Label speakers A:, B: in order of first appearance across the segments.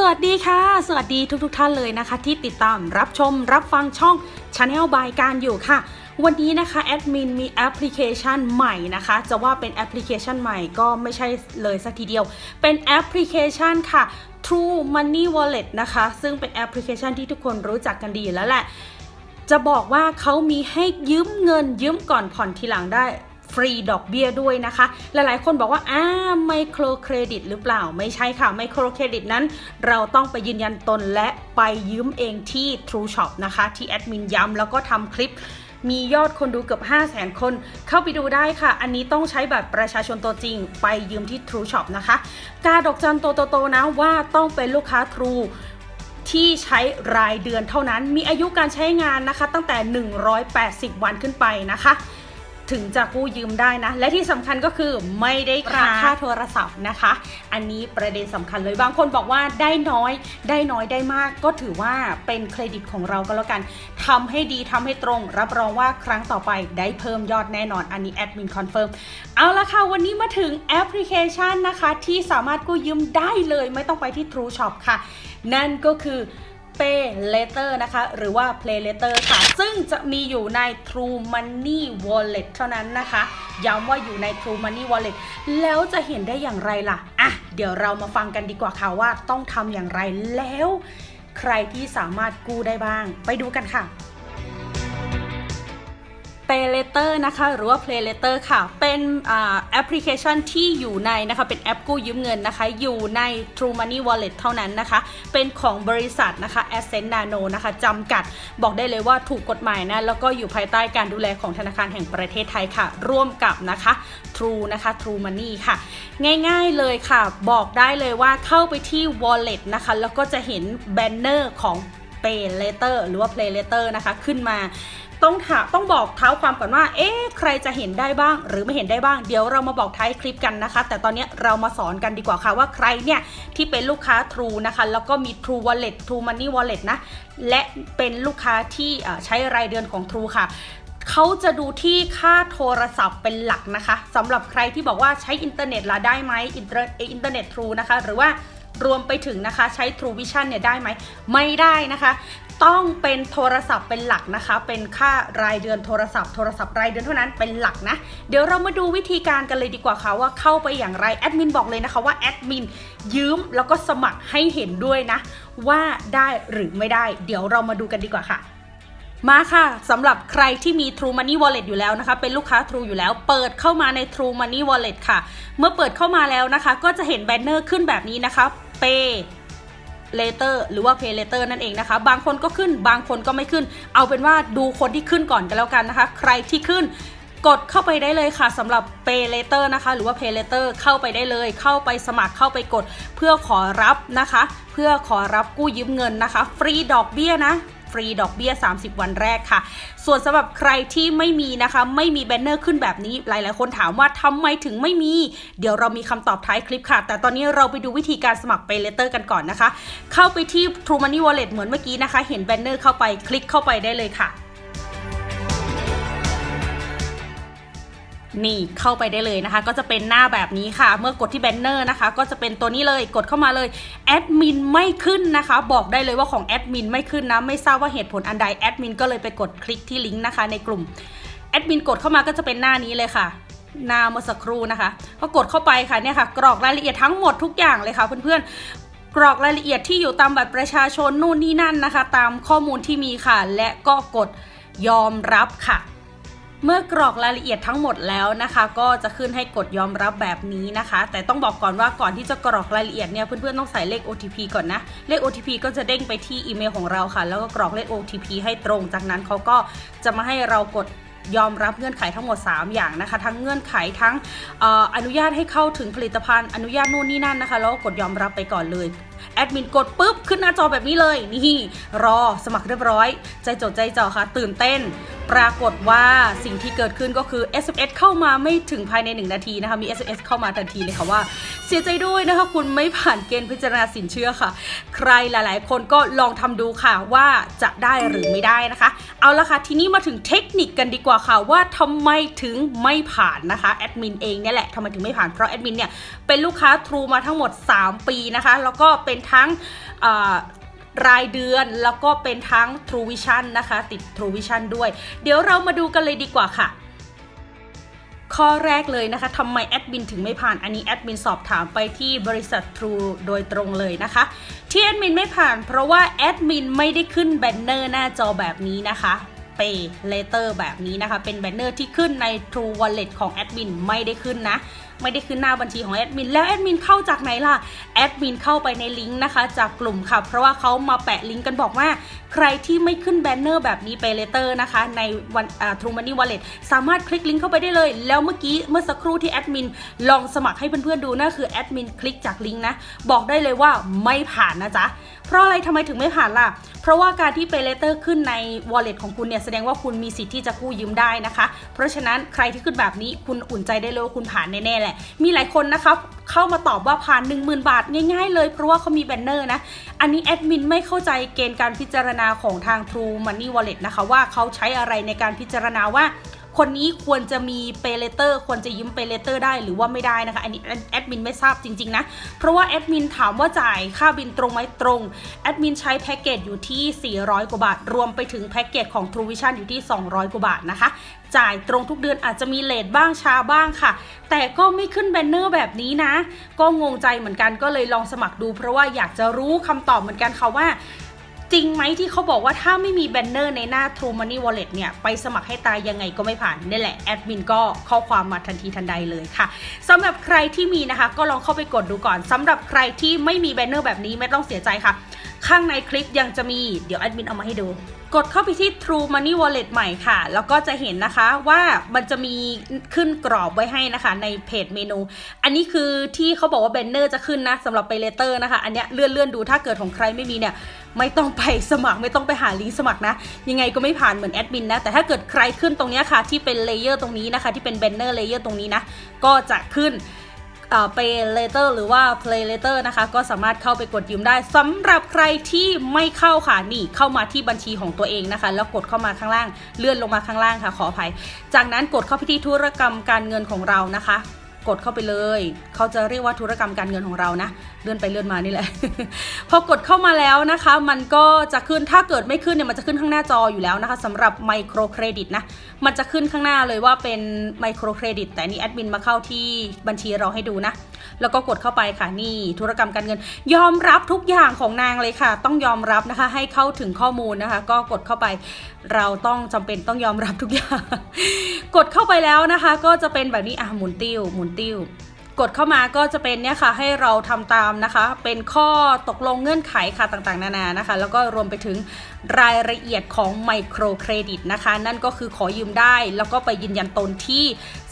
A: สวัสดีค่ะ สวัสดีทุกๆทท่านเลยนะคะ ที่ติดตามรับชมรับฟังช่อง Channel บายการอยู่ค่ะ วันนี้นะคะแอดมินมีแอปพลิเคชันใหม่นะคะ จะว่าเป็นแอปพลิเคชันใหม่ก็ไม่ใช่เลยสักทีเดียว เป็นแอปพลิเคชันค่ะ True Money Wallet นะคะ ซึ่งเป็นแอปพลิเคชันที่ทุกคนรู้จักกันดีแล้วแหละจะบอกว่าเขามีให้ยืมเงินยืมก่อนผ่อนทีหลังได้ รีดอกเบี้ยด้วยนะคะ หลายๆ คนบอกว่าอ้าไมโครเครดิตหรือเปล่าไม่ใช่ค่ะไมโครเครดิตนั้น เราต้องไปยืนยันตนและไปยืมเองที่ True Shop นะคะ ที่แอดมินย้ำแล้วก็ทำคลิปมียอดคนดูเกือบ 5 0 0 0 0 0 คน เข้าไปดูได้ค่ะ อันนี้ต้องใช้แบบประชาชนตัวจริง ไปยืมที่ True Shop นะคะ กาดอกจันโตๆๆนะว่าต้องเป็นลูกค้า True ที่ใช้รายเดือนเท่านั้น มีอายุการใช้งานนะคะ ตั้งแต่ 180 วันขึ้นไปนะคะ ถึงจะกู้ยืมได้นะ และที่สำคัญก็คือไม่ได้ค่าค่าโทรศัพท์นะคะ อันนี้ประเด็นสำคัญเลยบางคนบอกว่าได้น้อย ได้น้อยได้มาก ก็ถือว่าเป็นเครดิตของเราก็แล้วกันทำให้ดีทำให้ตรง รับรองว่าครั้งต่อไปได้เพิ่มยอดแน่นอนอันนี้แอดมินคอนเฟิร์มเอาละค่ะ วันนี้มาถึงแอปพลิเคชันนะคะ ที่สามารถกู้ยืมได้เลยไม่ต้องไปที่ True Shop ค่ะ นั่นก็คือ Pay Later นะคะ หรือว่า Play Later ค่ะ ซึ่งจะมีอยู่ใน True Money Wallet เท่านั้นนะคะ ย้ำว่าอยู่ใน True Money Wallet แล้วจะเห็นได้อย่างไรล่ะ อะ เดี๋ยวเรามาฟังกันดีกว่าค่ะว่าต้องทำอย่างไรแล้ว ใครที่สามารถกู้ได้บ้าง ไปดูกันค่ะ Pay Later นะคะหรือว่า Play Later ค่ะ เป็นแอปพลิเคชันที่อยู่ในนะคะเป็นแอปกู้ยืมเงินนะคะ อยู่ใน True Money Wallet เท่านั้นนะคะ เป็นของบริษัทนะคะ Ascent Nano นะคะจำกัดบอกได้เลยว่าถูกกฎหมายนะแล้วก็อยู่ภายใต้การดูแลของธนาคารแห่งประเทศไทยค่ะ ร่วมกับนะคะ True นะคะ True Money ค่ะ ง่ายๆเลยค่ะ บอกได้เลยว่าเข้าไปที่ Wallet นะคะแล้วก็จะเห็นแบนเนอร์ของ Pay Later หรือว่า Play Later นะคะขึ้นมา ต้องถาต้องบอกเท้าความก่อนว่า เอ๊ะใครจะเห็นได้บ้าง หรือไม่เห็นได้บ้าง เดี๋ยวเรามาบอกท้ายคลิปกันนะคะ แต่ตอนนี้เรามาสอนกันดีกว่าค่ะว่าใครเนี่ยที่เป็นลูกค้า True นะคะ แล้วก็มี True Wallet True Money Wallet นะ และเป็นลูกค้าที่ใช้รายเดือนของ True ค่ะเขาจะดูที่ค่าโทรศัพท์เป็นหลักนะคะสำหรับใครที่บอกว่าใช้อินเทอร์เน็ตละได้ไหมอินเทอร์อินเทอร์เน็ต True นะคะ หรือว่ารวมไปถึงนะคะใช้ True Vision เนี่ยได้ไหมไม่ได้นะคะ ต้องเป็นโทรศัพท์เป็นหลักนะคะ เป็นค่ารายเดือนโทรศัพท์โทรศัพท์รายเดือนเท่านั้นเป็นหลักนะ เดี๋ยวเรามาดูวิธีการกันเลยดีกว่าค่ะว่าเข้าไปอย่างไรแอดมินบอกเลยนะคะว่าแอดมินยืมแล้วก็สมัครให้เห็นด้วยนะ ว่าได้หรือไม่ได้ เดี๋ยวเรามาดูกันดีกว่าค่ะมาค่ะสำหรับใครที่มี True Money Wallet อยู่แล้วนะคะ เป็นลูกค้า True อยู่แล้ว เปิดเข้ามาใน True Money Wallet ค่ะ เมื่อเปิดเข้ามาแล้วนะคะ ก็จะเห็นแบนเนอร์ขึ้นแบบนี้นะคะ Pay Later หรือว่า Pay Later นั่นเองนะคะ บางคนก็ขึ้นบางคนก็ไม่ขึ้น เอาเป็นว่าดูคนที่ขึ้นก่อนกันแล้วกันนะคะ ใครที่ขึ้นกดเข้าไปได้เลยค่ะสำหรับ Pay Later นะคะ หรือว่า Pay Later เข้าไปได้เลย เข้าไปสมัครเข้าไปกด เพื่อขอรับนะคะ เพื่อขอรับกู้ยืมเงินนะคะ ฟรีดอกเบี้ยนะ ฟรีดอกเบี้ย 30 วันแรกค่ะ ส่วนสำหรับใครที่ไม่มีนะคะ ไม่มีแบนเนอร์ขึ้นแบบนี้ หลาย ๆ คนถามว่าทำไมถึงไม่มี เดี๋ยวเรามีคำตอบท้ายคลิปค่ะ แต่ตอนนี้เราไปดูวิธีการสมัคร Pay Later กันก่อนนะคะ เข้าไปที่ True Money Wallet เหมือนเมื่อกี้นะคะ เห็นแบนเนอร์เข้าไปคลิกเข้าไปได้เลยค่ะ นี่เข้าไปได้เลยนะคะ ก็จะเป็นหน้าแบบนี้ค่ะ เมื่อกดที่แบนเนอร์นะคะ ก็จะเป็นตัวนี้เลยกดเข้ามาเลยแอดมินไม่ขึ้นนะคะ บอกได้เลยว่าของแอดมินไม่ขึ้นนะ ไม่ทราบว่าเหตุผลอันใดแอดมินก็เลยไปกดคลิกที่ลิงก์นะคะ ในกลุ่มแอดมินกดเข้ามาก็จะเป็นหน้านี้เลยค่ะหน้าเมื่อสักครู่นะคะก็กดเข้าไปค่ะเนี่ยค่ะ กรอกรายละเอียดทั้งหมดทุกอย่างเลยค่ะเพื่อนๆกรอกรายละเอียดที่อยู่ตามบัตรประชาชนนู่นนี่นั่นนะคะ ตามข้อมูลที่มีค่ะ และก็กดยอมรับค่ะ เมื่อกรอกรายละเอียดทั้งหมดแล้วนะคะ ก็จะขึ้นให้กดยอมรับแบบนี้นะคะ แต่ต้องบอกก่อนว่าก่อนที่จะกรอกรายละเอียดเนี่ยเพื่อนๆต้องใส่เลข OTP ก่อนนะ เลข OTP ก็จะเด้งไปที่อีเมลของเราค่ะ แล้วก็กรอกเลข OTP ให้ตรง จากนั้นเขาก็จะมาให้เรากดยอมรับเงื่อนไขทั้งหมด 3 อย่างนะคะ ทั้งเงื่อนไขทั้งอออนุญาตให้เข้าถึงผลิตภัณฑ์อนุญาตนู่นนี่นั่นนะคะ แล้วก็กดยอมรับไปก่อนเลย แอดมินกดปุ๊บขึ้นหน้าจอแบบนี้เลย นี่ รอสมัครเรียบร้อย ใจจดใจจ่อค่ะ ตื่นเต้น ปรากฏว่าสิ่งที่เกิดขึ้นก็คือ SMS เข้ามาไม่ถึงภายใน 1 นาทีนะคะ มี SMS เข้ามาทันทีเลยค่ะว่า เสียใจด้วยนะคะ คุณไม่ผ่านเกณฑ์พิจารณาสินเชื่อค่ะ ใครหลาย ๆ คนก็ลองทำดูค่ะว่าจะได้หรือไม่ได้นะคะ เอาละค่ะทีนี้มาถึงเทคนิคกันดีกว่าค่ะว่าทำไมถึงไม่ผ่านนะคะแอดมินเองเนี่ยแหละทำไมถึงไม่ผ่านเพราะแอดมินเนี่ยเป็นลูกค้า True มาทั้งหมด 3 ปีนะคะ แล้วก็เป็นทั้งรายเดือนแล้วก็เป็นทั้ง True Vision นะคะ ติด True Vision ด้วย เดี๋ยวเรามาดูกันเลยดีกว่าค่ะ ข้อแรกเลยนะคะทำไมแอดมินถึงไม่ผ่าน อันนี้แอดมินสอบถามไปที่บริษัท True โดยตรงเลยนะคะ ที่แอดมินไม่ผ่าน เพราะว่าแอดมินไม่ได้ขึ้นแบนเนอร์หน้าจอแบบนี้นะคะ Pay Later แบบนี้นะคะ เป็นแบนเนอร์ที่ขึ้นใน True Wallet ของแอดมินไม่ได้ขึ้นนะ ไม่ได้ขึ้นหน้าบัญชีของแอดมินแล้วแอดมินเข้าจากไหนล่ะแอดมินเข้าไปในลิงก์นะคะ จากกลุ่มค่ะเพราะว่าเขามาแปะลิงก์กันบอกว่า ใครที่ไม่ขึ้นแบนเนอร์แบบนี้ไปเลเตอร์นะคะในวันอ่า True Money Wallet สามารถคลิกลิงก์เข้าไปได้เลย แล้วเมื่อกี้เมื่อสักครู่ที่แอดมินลองสมัครให้เพื่อนๆดูนะคือแอดมินคลิกจากลิงก์นะบอกได้เลยว่าไม่ผ่านนะจ๊ะเพราะอะไรทำไมถึงไม่ผ่านล่ะ เพราะว่าการที่เปเลเตอร์ขึ้นใน wallet ของคุณเนี่ยแสดงว่าคุณมีสิทธิ์ที่จะกู้ยืมได้นะคะ เพราะฉะนั้นใครที่ขึ้นแบบนี้คุณอุ่นใจได้เลยว่าคุณผ่านแน่ๆแหละมีหลายคนนะคะเข้ามาตอบว่าผ่าน 10,000 บาทง่าย ๆ เลยเพราะว่าเขามีแบนเนอร์นะ อันนี้แอดมินไม่เข้าใจเกณฑ์การพิจารณาของทาง True Money Wallet นะคะว่าเขาใช้อะไรในการพิจารณาว่า คนนี้ควรจะมีเปเลเตอร์ควรจะยืมเปเลเตอร์ได้หรือว่าไม่ได้นะคะอันนี้แอดมินไม่ทราบจริงๆนะ เพราะว่าแอดมินถามว่าจ่ายค่าบินตรงไหมตรงแอดมินใช้แพ็กเกจอยู่ที่ 400 กว่าบาท รวมไปถึงแพ็กเกจของ True Vision อยู่ที่ 200 กว่าบาทนะคะ จ่ายตรงทุกเดือนอาจจะมีเลทบ้างช้าบ้างค่ะ แต่ก็ไม่ขึ้นแบนเนอร์แบบนี้นะ ก็งงใจเหมือนกันก็เลยลองสมัครดู เพราะว่าอยากจะรู้คำตอบเหมือนกันค่ะว่า จริงไหมที่เขาบอกว่าถ้าไม่มีแบนเนอร์ในหน้า True Money Wallet เนี่ย ไปสมัครให้ตายยังไงก็ไม่ผ่านนี่แหละ แอดมินก็ข้อความมาทันทีทันใดเลยค่ะสำหรับใครที่มีนะคะ ก็ลองเข้าไปกดดูก่อนสำหรับใครที่ไม่มีแบนเนอร์แบบนี้ไม่ต้องเสียใจค่ะ ข้างในคลิปยังจะมีเดี๋ยวแอดมินเอามาให้ดู กดเข้าไปที่ True Money Wallet ใหม่ค่ะ แล้วก็จะเห็นนะคะว่ามันจะมีขึ้นกรอบไว้ให้นะคะในเพจเมนู อันนี้คือที่เขาบอกว่าแบนเนอร์จะขึ้นนะสำหรับไปเลเตอร์นะคะ อันเนี้ยเลื่อนเลื่อนดูถ้าเกิดของใครไม่มีเนี่ยไม่ต้องไปสมัครไม่ต้องไปหาลิงก์สมัครนะ ยังไงก็ไม่ผ่านเหมือนแอดมินนะ แต่ถ้าเกิดใครขึ้นตรงเนี้ยค่ะที่เป็นเลเยอร์ตรงนี้นะคะ ที่เป็นแบนเนอร์เลเยอร์ตรงนี้นะ ก็จะขึ้น เปย์เลเตอร์หรือว่า play later นะคะ ก็สามารถเข้าไปกดยืมได้สำหรับใครที่ไม่เข้าค่ะนี่เข้ามาที่บัญชีของตัวเองนะคะ แล้วกดเข้ามาข้างล่างเลื่อนลงมาข้างล่างค่ะขออภัย จากนั้นกดเข้าไปที่ธุรกรรมการเงินของเรานะคะ กดเข้าไปเลย เขาจะเรียกว่าธุรกรรมการเงินของเรานะ เลื่อนไปเลื่อนมานี่แหละ พอกดเข้ามาแล้วนะคะ มันก็จะขึ้น ถ้าเกิดไม่ขึ้นเนี่ยมันจะขึ้นข้างหน้าจออยู่แล้วนะคะสำหรับไมโครเครดิตนะ มันจะขึ้นข้างหน้าเลยว่าเป็นไมโครเครดิต แต่นนี่แอดมินมาเข้าที่บัญชีเราให้ดูนะ แล้วก็กดเข้าไปค่ะ นี่ธุรกรรมการเงิน ยอมรับทุกอย่างของนางเลยค่ะ ต้องยอมรับนะคะ ให้เข้าถึงข้อมูลนะคะ ก็กดเข้าไป เราต้องจำเป็นต้องยอมรับทุกอย่าง กดเข้าไปแล้วนะคะ ก็จะเป็นแบบนี้ อะหมุนติ้ว หมุนติ้วกดเข้ามาก็จะเป็นเนี่ยค่ะให้เราทำตามนะคะ เป็นข้อตกลงเงื่อนไขค่ะต่างๆ นานานะคะ แล้วก็รวมไปถึงรายละเอียดของไมโครเครดิตนะคะ นั่นก็คือขอยืมได้ แล้วก็ไปยืนยันตนที่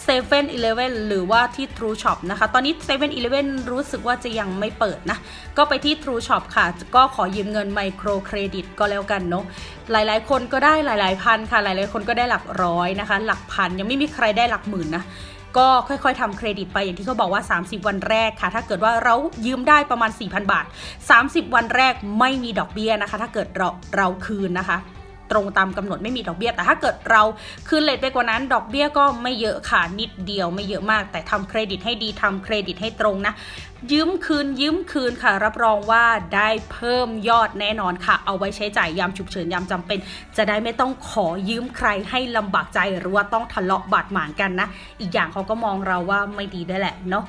A: 7 e เ e ่ e อหรือว่าที่ True Shop นะคะ ตอนนี้7 e เ e ่ e อรู้สึกว่าจะยังไม่เปิดนะ ก็ไปที่ True Shop ค่ะ ก็ขอยืมเงินไมโครเครดิตก็แล้วกันเนาะ หลายๆ คนก็ได้หลายๆพันค่ะ หลายๆ คนก็ได้หลักร้อยนะคะ หลักพันยังไม่มีใครได้หลักหมื่นนะ ก็ค่อยๆทำเครดิตไปอย่างที่เขาบอกว่า 30 วันแรกค่ะ ถ้าเกิดว่าเรายืมได้ประมาณ 4,000 บาท 30 วันแรกไม่มีดอกเบี้ยนะคะ ถ้าเกิดเราเราคืนนะคะ ตรงตามกำหนดไม่มีดอกเบี้ย แต่ถ้าเกิดเราคืนเลทไปกว่านั้น ดอกเบี้ยก็ไม่เยอะค่ะนิดเดียวไม่เยอะมาก แต่ทำเครดิตให้ดีทำเครดิตให้ตรงนะ ยืมคืนยืมคืนค่ะ รับรองว่าได้เพิ่มยอดแน่นอนค่ะ เอาไว้ใช้จ่ายยามฉุกเฉินยามจำเป็น จะได้ไม่ต้องขอยืมใครให้ลำบากใจหรือว่าต้องทะเลาะบาดหมางกันนะ อีกอย่างเขาก็มองเราว่าไม่ดีด้วยแหละเนาะ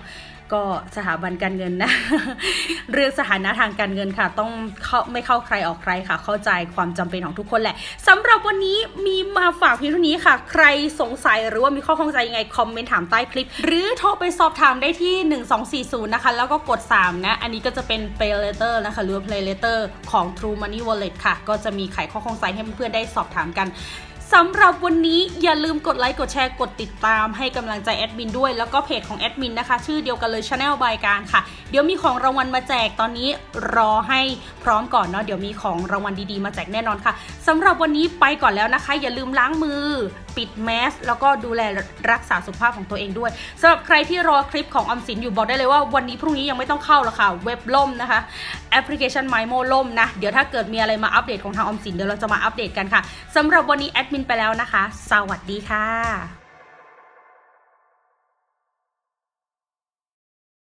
A: ก็สถาบันการเงินนะ เรื่องสถานะทางการเงินค่ะ ต้องเข้าไม่เข้าใครออกใครค่ะ เข้าใจความจำเป็นของทุกคนแหละสำหรับวันนี้มีมาฝากเพียงเท่านี้ค่ะ ใครสงสัยหรือว่ามีข้อข้องใจยังไงคอมเมนต์ถามใต้คลิป หรือโทรไปสอบถามได้ที่ 1240 นะคะ แล้วก็กด 3 นะ อันนี้ก็จะเป็น Pay Later นะคะ หรือ Play Later ของ True Money Wallet ค่ะ ก็จะมีไขข้อข้องใจให้เพื่อนๆได้สอบถามกัน สำหรับวันนี้อย่าลืมกดไลค์กดแชร์กดติดตามให้กำลังใจแอดมินด้วย แล้วก็เพจของแอดมินนะคะ ชื่อเดียวกันเลย Channel บายการค่ะ เดี๋ยวมีของรางวัลมาแจกตอนนี้รอให้พร้อมก่อนเนาะเดี๋ยวมีของรางวัลดีๆ มาแจกแน่นอนค่ะสำหรับวันนี้ไปก่อนแล้วนะคะ อย่าลืมล้างมือ ปิดแมสแล้วก็ดูแลรักษาสุขภาพของตัวเองด้วยสำหรับใครที่รอคลิปของออมสินอยู่บอกได้เลยว่าวันนี้พรุ่งนี้ยังไม่ต้องเข้าหรอกค่ะเว็บล่มนะคะแอปพลิเคชันไมโมล่มนะเดี๋ยวถ้าเกิดมีอะไรมาอัปเดตของทางออมสินเดี๋ยวเราจะมาอัปเดตกันค่ะสำหรับวันนี้แอดมินไปแล้วนะคะ สวัสดีค่ะ